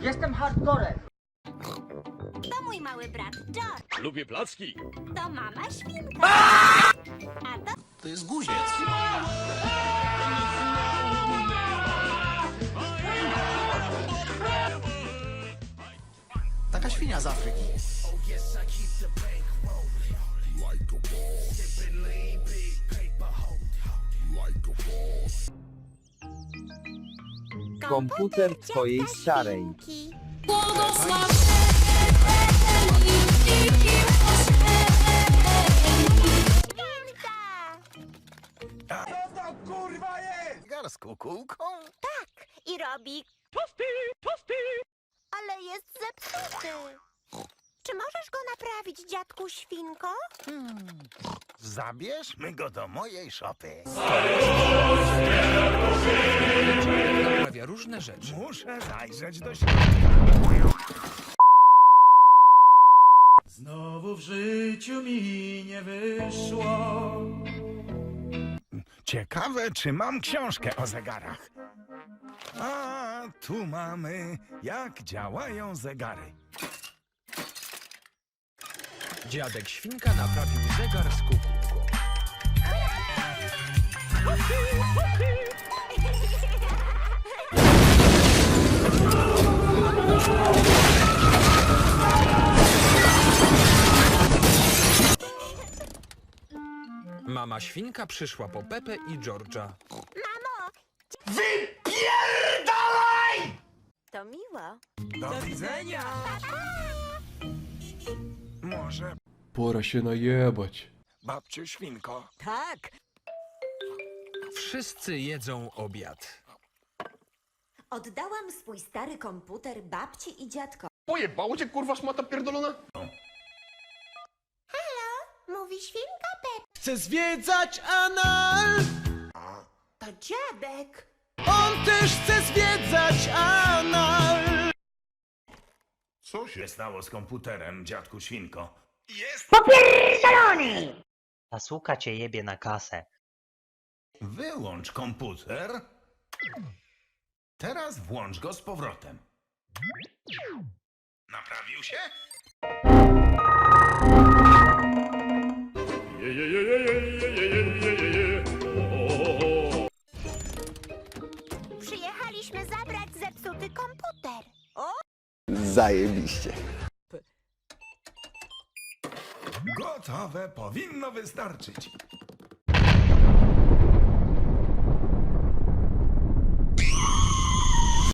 Jestem hardcorem. To mój mały brat George. Lubię placki. To mama świnka. A to To jest guziec. Taka świnia z Afryki. Komputer twojej starej. Zegar z kukułką? Tak, i robi, Tosty, tosty. ale jest zepsuty. Czy możesz go naprawić, dziadku świnko? Zabierzmy go do mojej szopy. Naprawia różne rzeczy. Muszę zajrzeć do środka. Znowu w życiu mi nie wyszło. Ciekawe, czy mam książkę o zegarach. A, tu mamy, jak działają zegary. Dziadek Świnka naprawił zegar z kukułką. Mama Świnka przyszła po Pepę i George'a. Mamo! To miło. Do widzenia. Może, Pora się najebać. babciu świnko. Tak, Wszyscy jedzą obiad. oddałam swój stary komputer babci i dziadko. Pojebało cię kurwa szmata pierdolona? Mówi świnka Pep. Chcę zwiedzać anal. To dziadek! On też chce zwiedzać co się stało z komputerem, dziadku świnko? Jest! Popierdolony! Ta suka cię jebie na kasę. Wyłącz komputer. Teraz włącz go z powrotem. Naprawił się? Przyjechaliśmy zabrać zepsuty komputer. Zajebiście. Gotowe, powinno wystarczyć.